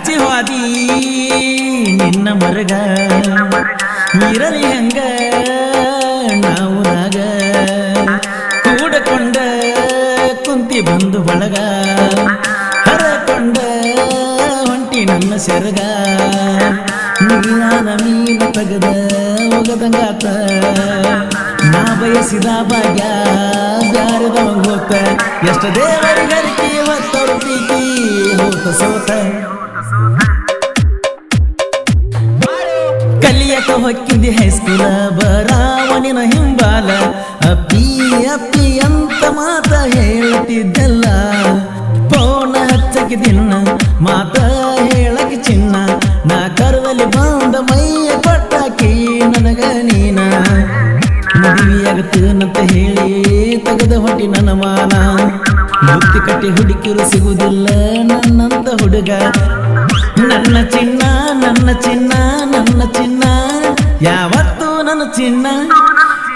ಹಚ್ಚಿ ನಿನ್ನ ಮರಗ. ಇರಲಿ ಹಂಗ, ನಾವು ನಾಗ ಕೂಡಕೊಂಡ, ಕುಂತಿ ಬಂದು ಬಳಗ. ಹರಕೊಂಡ ಹೊಂಟಿ ನನ್ನ ಸೆರಗ. ನೀನಾನ ಮೀನು ತೆಗೆದ ಒಗದಂಗಾತ ನಾ ಬಯಸಿದ ಭಾಗ್ಯ ಬ್ಯಾರದ ಹೋತ. ಎಷ್ಟು ದೇವರಿಗರಿಕೆ ಹೊತ್ತರು ಪ್ರೀತಿ ಹೋತ ಸೋತ. ಕಲಿಯಕ ಹೊಕ್ಕಿದ್ದೆ ಹೈಸ್ಕೂಲ ಬರಾವಣಿನ ಹಿಂಬಾಲ. ಅಪ್ಪಿ ಅಪ್ಪಿ ಅಂತ ಮಾತ ಹೇಳ್ತಿದ್ದಲ್ಲ. ಪೋನ ಹಚ್ಚಕ್ಕೆ ದಿನ್ನ, ಮಾತ ಹೇಳಕ್ಕೆ ಚಿನ್ನ. ನಾ ಕರುವಲ್ಲಿ ಬಂದ ಮೈಯ ಕೊಟ್ಟಾಕಿ ನನಗ ನೀನ. ಮದುವೆಯಾಗತ್ತೇನಂತ ಹೇಳಿ ತೆಗೆದ ಹೊಟ್ಟಿ ನನ್ನ ಮಾನ. ಬುತ್ತಿ ಕಟ್ಟಿ ಹುಡುಕಿರು ಸಿಗುವುದಿಲ್ಲ ನನ್ನಂತ ಹುಡುಗ. ನನ್ನ ಚಿನ್ನ ನನ್ನ ಚಿನ್ನ ನನ್ನ ಚಿನ್ನ. ಯಾವತ್ತು ನನ್ನ ಚಿನ್ನ.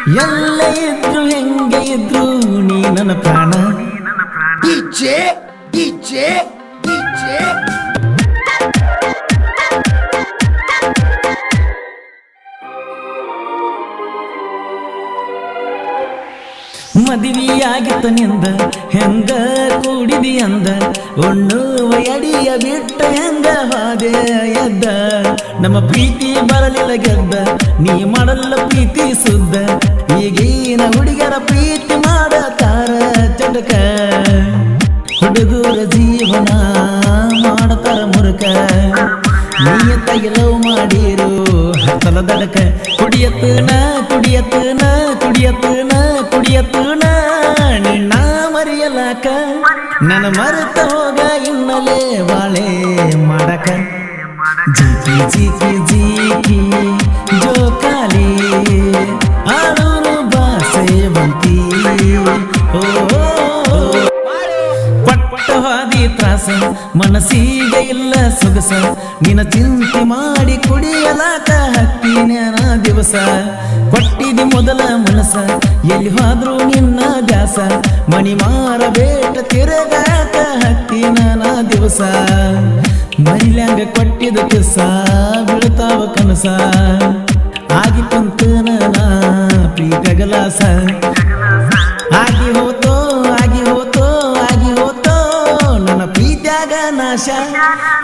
ಎಲ್ಲ ಇದ್ರು ಹೆಂಗೆ ಇದ್ರು ನೀ ನನ್ನ ಪ್ರಾಣ. ಮದುವೆಯಾಗಿತ್ತ ನಿಂದ. ಹೆಂಗ ಕೂಡಿದಿ ಅಂದ. ಒಣ್ಣು ಅಡಿಯ ಬಿಟ್ಟ ಹೆಂಗ ಹಾದೆ ಎದ್ದ. ನಮ್ಮ ಪ್ರೀತಿ ಬರಲಿಲ್ಲ ಗೆದ್ದ. ನೀ ಮಾಡಲ್ಲ ಪ್ರೀತಿ ಸುದ್ದ. ಈಗಿನ ಹುಡುಗರ ಪ್ರೀತಿ ಮಾಡತಾರ ಚಟಕ ಹುಡುಗರ ಜೀವನ ಮಾಡತಾರ ಮುರುಕ. ನೀಯ ಲವ್ ಮಾಡಿರು ಹತ್ತಲ ದಡಕ. ಕುಡಿಯತ್ತ ಕುಡಿಯತ್ತ ಕುಡಿಯತ್ತನ. ಕುಡಿಯತ್ತನ ನಿನ್ನ ಮರೆಯಲಾಕ. ನನ್ನ ಮರೆತ ಹೋಗ ಇನ್ನಲೇ ಬಾಳೆ ಮಾಡಕ. ಜೀಕಿ ಜೀಕಿ ಜೀಕಿ ಜೋಕಾಲಿ ಆಡೂರು ಬಾಸೆವಂತಿ ಓ ಪಟ್ಟ ತ್ರಾಸ. ಮನಸ್ಸಿಗೆ ಇಲ್ಲ ಸೊಗಸ ನಿನ ಚಿಂತೆ ಮಾಡಿ ಕುಡಿಯಲಾಕ ಹಕ್ಕಿನ ದಿವಸ. ಕೊಟ್ಟಿದೆ ಮೊದಲ ಮನಸ ಎಲ್ಲಿ ಹೋದ್ರು ನಿನ್ನ ದಾಸ ಮಣಿ ಮಾರಬೇಟ ತಿರುಗಾಕ ನಾನ ದಿವಸ. ಮರಿಲ್ಯಾಂಗ ಕೊಟ್ಟಿದ ಕಿಸ ಬೀಳ್ತಾವ ಕನಸ.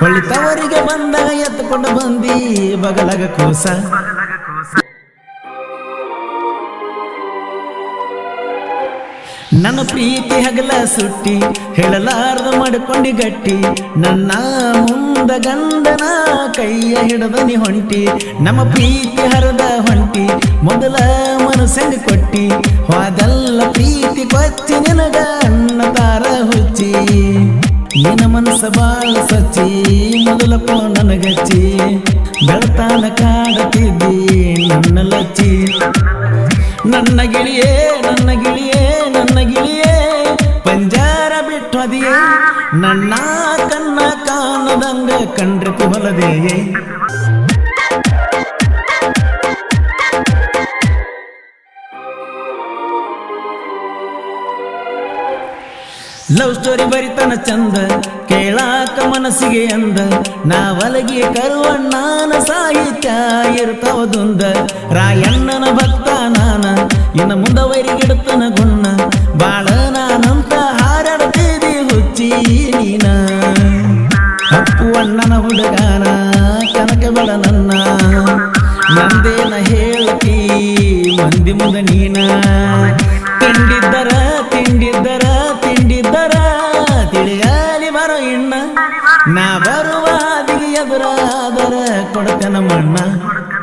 ಹೊಳಿತವರಿಗೆ ಬಂದ ಎತ್ತುಕೊಂಡು ಬಂದಿ ಬಗಲಗ ಕೋಸ. ನನ್ನ ಪ್ರೀತಿ ಹಗಲ ಸುಟ್ಟಿ ಹೇಳಲಾರ್ದ ಮಾಡಿಕೊಂಡಿ ಗಟ್ಟಿ, ನನ್ನ ಮುಂದ ಗಂಡನ ಕೈಯ ಹಿಡದನಿ ಹೊಂಟಿ, ನಮ್ಮ ಪ್ರೀತಿ ಹರದ ಹೊಂಟಿ, ಮೊದಲ ಮನಸ್ಸಂಗ ಕೊಟ್ಟಿ, ಹೋದಲ್ಲ ಪ್ರೀತಿ ಕೊಚ್ಚಿ ನಿನಗ ಅಣ್ಣ ತಾರ ಹುಚ್ಚಿ. ನಿನ್ನ ಮನಸ್ಸ ಬಾಳ ಸಚ್ಚಿ, ಮೊದಲ ಪೋ ನನಗಚ್ಚಿ ಬೆಳತಾನ ಕಾಡುತ್ತಿದ್ದಿ ನನ್ನ ಲಚ್ಚಿ. ನನ್ನ ಗಿಳಿಯೇ ನನ್ನ ಗಿಳಿಯೇ ನನ್ನ ಗಿಳಿಯೇ. ಪಂಜಾರ ಬಿಟ್ಟು ಅದಿಯೇ, ನನ್ನ ಕಣ್ಣ ಕಾಣದಂಗ ಕಂಡ್ರೆ ಹೊಲದೆಯೇ ಲವ್ ಸ್ಟೋರಿ ಬರಿತನ ಚಂದ, ಕೇಳಾಕ ಮನಸ್ಸಿಗೆ ಅಂದ. ನಾವಲಗಿ ಕರುವಣ್ಣನ ಸಾಹಿತ್ಯ ಇರ್ತಾವದುಂದ ರಾಯಣ್ಣನ ಭಕ್ತ ನಾನ, ಇನ್ನು ಮುಂದ ಗುಣ ಬಾಳ ನಾನಂತ ಹಾರಾಡ್ತಿದಿ ಹುಚ್ಚಿ ನೀನ. ಅಪ್ಪು ಅಣ್ಣನ ಹುಡುಗಾನ, ಕನಕ ಬಳ ನನ್ನ. ನಂದೇನ ಹೇಳ್ತಿ, ಮಂದಿ ಮುದ ನೀನ. ತಿಂಡಿದ್ದರ ತಿಂಡಿದ್ದರ por la maná.